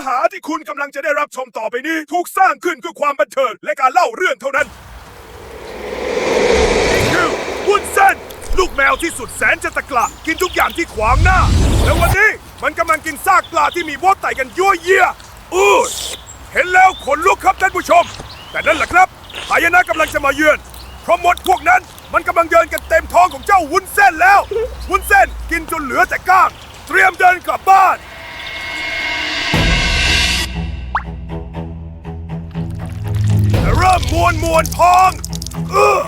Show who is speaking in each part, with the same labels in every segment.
Speaker 1: อหาที่คุณกำลังจะได้รับชมต่อไปนี้ ถูกสร้างขึ้นเพื่อความบันเทิงและการเล่าเรื่องเท่านั้นนี่คือวุ้นเส้น ลูกแมวที่สุดแสนจะตะกละกินทุกอย่างที่ขวางหน้า แล้ววันนี้มันกำลังกินซากปลาที่มีมดไต่กันยั่วเยียอู้เห็นแล้วขนลุกครับท่านผู้ชม แต่นั่นแหละครับหายนะกำลังจะมาเยือนเพราะมดพวกนั้น วนมวนท้องเออ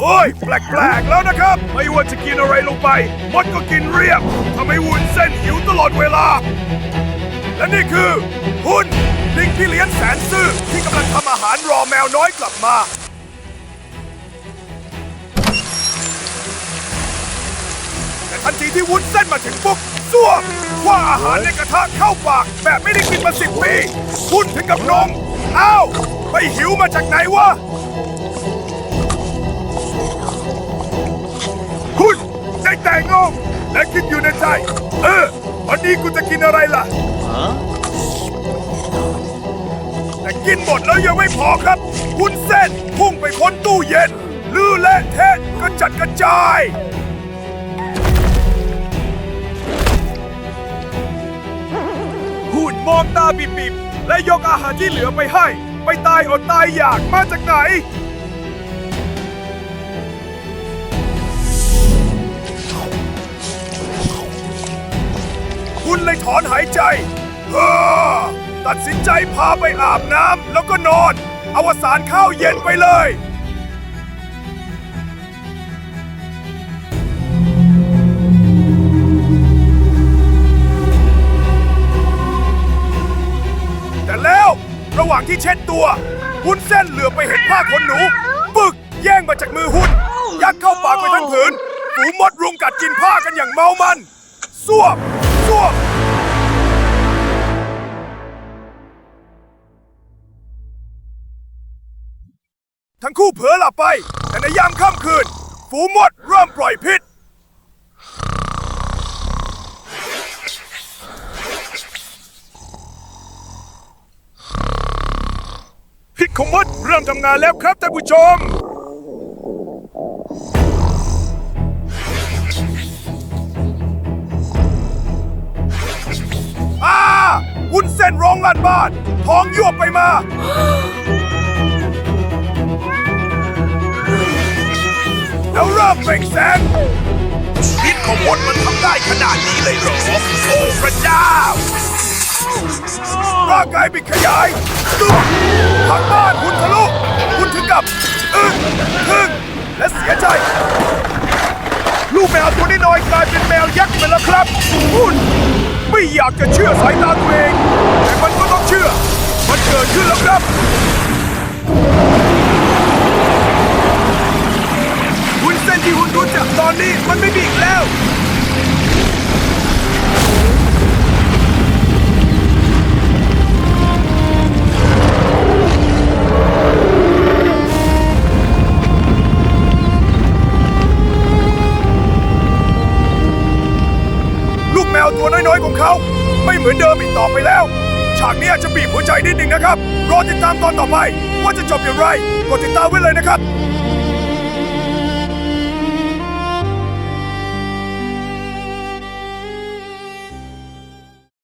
Speaker 1: โอ้ย แปลกๆแล้วนะครับ ไม่ว่าจะกินอะไรลงไปมดก็กินเรียบทำให้วุ้นเส้นหิวตลอดเวลา และนี่คือหุ่นลิงที่เลี้ยงแสนซื่อที่กำลังทำอาหารรอแมวน้อยกลับมาแต่ทันทีที่วุ้นเส้นมาถึงปุ๊บซ่วมคว้าอาหารในกระทะเข้าปาก แบบไม่ได้กินมาสิบปีวุ้นถึงกับนมอ้าว ไปหิวมาจากไหนวะ คุณได้แต่งงและคิดอยู่ในใจ เออ วันนี้กูจะกินอะไรล่ะ แต่กินหมดแล้วยังไม่พอครับวุ้นเส้นพุ่งไปค้นตู้เย็น ลือและเทะกระจัดกระจายหุ่นมองตาปิบๆและยกอาหารที่เหลือไปให้ ไปตายอดตายอยากมาจากไหน คุณเลยถอนหายใจเฮ้อตัดสินใจพาไปอาบน้ำแล้วก็นอน อวสานข้าวเย็นไปเลย หว่างที่เช็ดตัววุ้นเส้นเหลือไปเห็นผ้าขนหนู ปึกแย่งมาจากมือหุ่น ยัดเข้าปากไปทั้งผืนฝูมดรุมกัดกินผ้ากันอย่างเมามันสวบสวบทั้งคู่เผลอหลับไป แต่ในยามค่ำคืน ฝูมดเริ่มปล่อยพิษ ของมดเริ่มทำงานแล้วครับท่านผู้ชมอาวุ้นเส้นร้องลั่นบ้าน ท้องยวบไปมา แล้วเริ่มเปล่งแสงพิษของมดมันทำได้ขนาดนี้เลยเหรอ โอ้พระเจ้าางกายบิดขยายดุทางบ้านคุณทะลุคุณถึงกับอึ้งทึ่งและเสียใจ ลูกแมวตัวน้อยกลายเป็นแมวยักษ์ไปแล้วครับ คุณไม่อยากจะเชื่อสายตาตัวเอง แต่มันก็ต้องเชื่อ มันเกิดขึ้นแล้วครับ คุณเส้นที่คุณรู้จักตอนนี้มันไม่มีอีกแล้ว ม่เหมือนเดิมอีกต่อไปแล้ว ฉากนี้อาจจะบีบหัวใจนิดหนึ่งนะครับ รอติดตามตอนต่อไป ว่าจะจบอย่างไร กดติดตามไว้เลยนะครับ